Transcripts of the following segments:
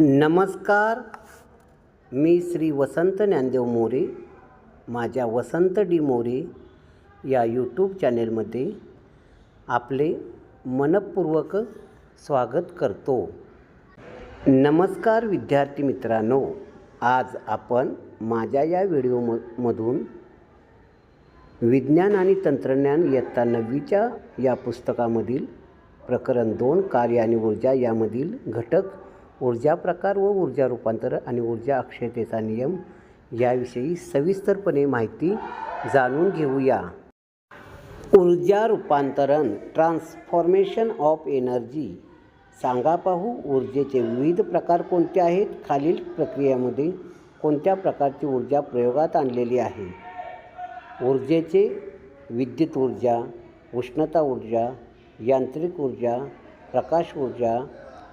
नमस्कार. मी श्री वसंत ज्ञानदेव मोरे माझ्या वसंत डी मोरे या यूट्यूब चॅनेलमध्ये आपले मनपूर्वक स्वागत करतो. नमस्कार विद्यार्थी मित्रांनो आज आपण माझ्या या व्हिडिओम मधून विज्ञान आणि तंत्रज्ञान इयत्ता नववीच्या या पुस्तकामधील प्रकरण दोन कार्य आणि ऊर्जा यामधील घटक ऊर्जा प्रकार व ऊर्जा रूपांतर आणि ऊर्जा अक्षयतेचा नियम याविषयी सविस्तरपणे माहिती जाणून घेऊया. ऊर्जा रूपांतरण ट्रान्सफॉर्मेशन ऑफ एनर्जी सांगा पाहू ऊर्जेचे विविध प्रकार कोणते आहेत? खालील प्रक्रियेमध्ये कोणत्या प्रकारची ऊर्जा प्रयोगात आणलेली आहे? ऊर्जेचे विद्युत ऊर्जा उष्णता ऊर्जा यांत्रिक ऊर्जा प्रकाश ऊर्जा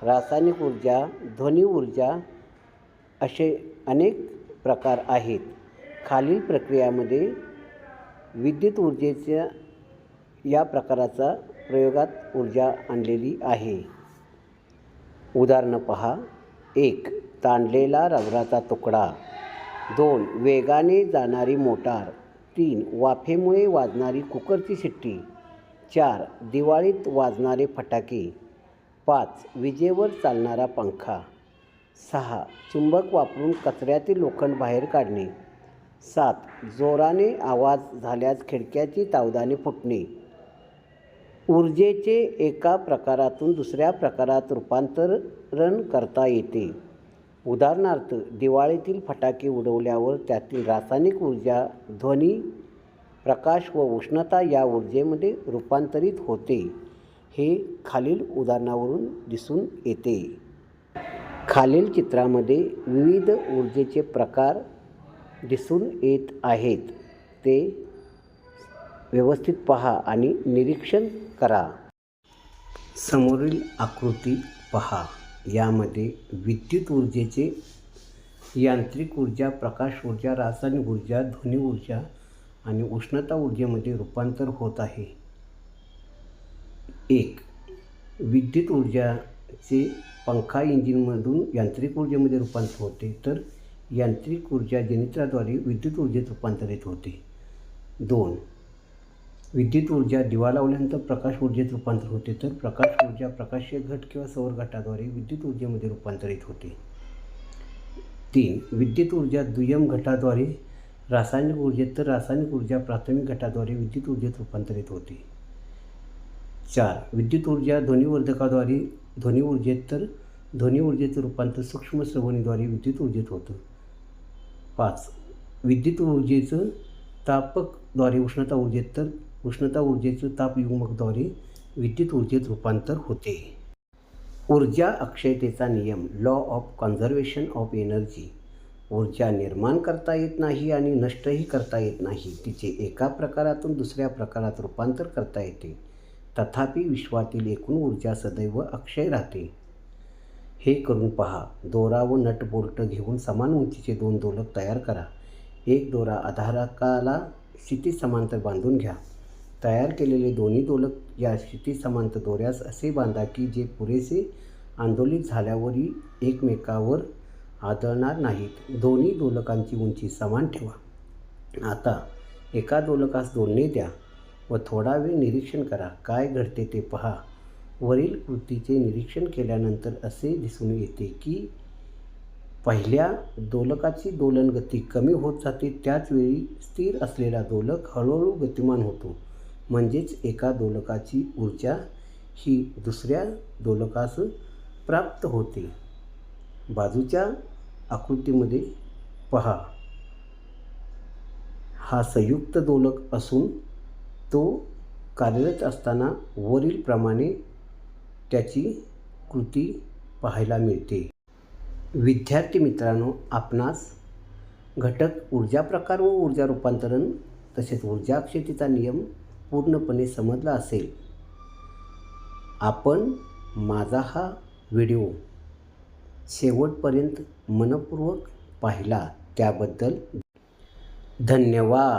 रासायनिक ऊर्जा ध्वनी ऊर्जा असे अनेक प्रकार आहेत. खालील प्रक्रियामध्ये विद्युत ऊर्जेच्या या प्रकाराचा प्रयोगात ऊर्जा आणलेली आहे. उदाहरणं पहा. एक ताणलेला रबराचा तुकडा. दोन वेगाने जाणारी मोटार. तीन वाफेमुळे वाजणारी कुकरची शिट्टी. चार दिवाळीत वाजणारे फटाके. पाच विजेवर चालणारा पंखा. सहा चुंबक वापरून कचऱ्यातील लोखंड बाहेर काढणे. सात जोराने आवाज झाल्यास खिडक्याची तावदाने फुटणे. ऊर्जेचे एका प्रकारातून दुसऱ्या प्रकारात रूपांतरण करता येते. उदाहरणार्थ दिवाळीतील फटाके उडवल्यावर त्यातील रासायनिक ऊर्जा ध्वनी प्रकाश व उष्णता या ऊर्जेमध्ये रूपांतरित होते. हे खालील उदाहरणावरून दिसून येते. खालील चित्रामध्ये विविध ऊर्जेचे प्रकार दिसून येत आहेत. ते व्यवस्थित पहा आणि निरीक्षण करा. समोरील आकृती पहा. यामध्ये विद्युत ऊर्जेचे यांत्रिक ऊर्जा प्रकाश ऊर्जा रासायनिक ऊर्जा ध्वनी ऊर्जा आणि उष्णता ऊर्जेमध्ये रूपांतर होत आहे. एक विद्युत ऊर्जाचे पंखा इंजिनमधून यांत्रिक ऊर्जेमध्ये रूपांतर होते तर यांत्रिक ऊर्जा जनित्राद्वारे विद्युत ऊर्जेत रूपांतरित होते. दोन विद्युत ऊर्जा दिवा लावल्यानंतर प्रकाश ऊर्जेत रूपांतर होते तर प्रकाश ऊर्जा प्रकाशीय घट किंवा सौर घटाद्वारे विद्युत ऊर्जेमध्ये रूपांतरित होते. तीन विद्युत ऊर्जा दुय्यम घटाद्वारे रासायनिक ऊर्जेत तर रासायनिक ऊर्जा प्राथमिक घटाद्वारे विद्युत ऊर्जेत रूपांतरित होते. चार. विद्युत ऊर्जा ध्वनिवर्धकाद्वारे ध्वनी ऊर्जेत तर ध्वनी ऊर्जेचं रूपांतर सूक्ष्म श्रवणीद्वारे विद्युत ऊर्जेत होतं. पाच. विद्युत ऊर्जेचं तापकद्वारे उष्णता ऊर्जेत तर उष्णता ऊर्जेचं तापयुग्मकद्वारे विद्युत ऊर्जेत रूपांतर होते. ऊर्जा अक्षयतेचा नियम law of conservation of energy ऊर्जा निर्माण करता येत नाही आणि नष्टही करता येत नाही. तिचे एका प्रकारातून दुसऱ्या प्रकारात रूपांतर करता येते. तथापि विश्वातील एकूण ऊर्जा सदैव अक्षय राहते. हे करून पहा. दोरा व नट बोल्ट घेऊन समान उंचीचे दोन दोलक तयार करा. एक दोरा आधारकाला क्षितिज समांतर बांधून घ्या. तयार केलेले दोन्ही दोलक या क्षितिज समांतर दोऱ्यास असे बांधा की जे पुरेसे आंदोलित झाल्यावरही एकमेकावर आदळणार नाहीत. दोन्ही दोलकांची उंची समान ठेवा. आता एका दोलकास दोन्ही द्या. व थोडा वेळ निरीक्षण करा. काय घडते ते पहा. वरील कृतीचे निरीक्षण केल्यानंतर असे दिसून येते की पहिल्या दोलकाची दोलनगती कमी होत जाते त्याचवेळी स्थिर असलेला दोलक हळूहळू गतिमान होतो. म्हणजेच एका दोलकाची ऊर्जा ही दुसऱ्या दोलकास प्राप्त होते. बाजूच्या आकृतीमध्ये पहा. हा संयुक्त दोलक असून तो कार्यरत असताना वरीलप्रमाणे त्याची कृती पाहायला मिळते. विद्यार्थी मित्रांनो आपणास घटक ऊर्जा प्रकार व ऊर्जा रूपांतरण तसेच ऊर्जा अक्षयतेचा नियम पूर्णपणे समजला असेल. आपण माझा हा व्हिडिओ शेवटपर्यंत मनपूर्वक पाहिला त्याबद्दल धन्यवाद.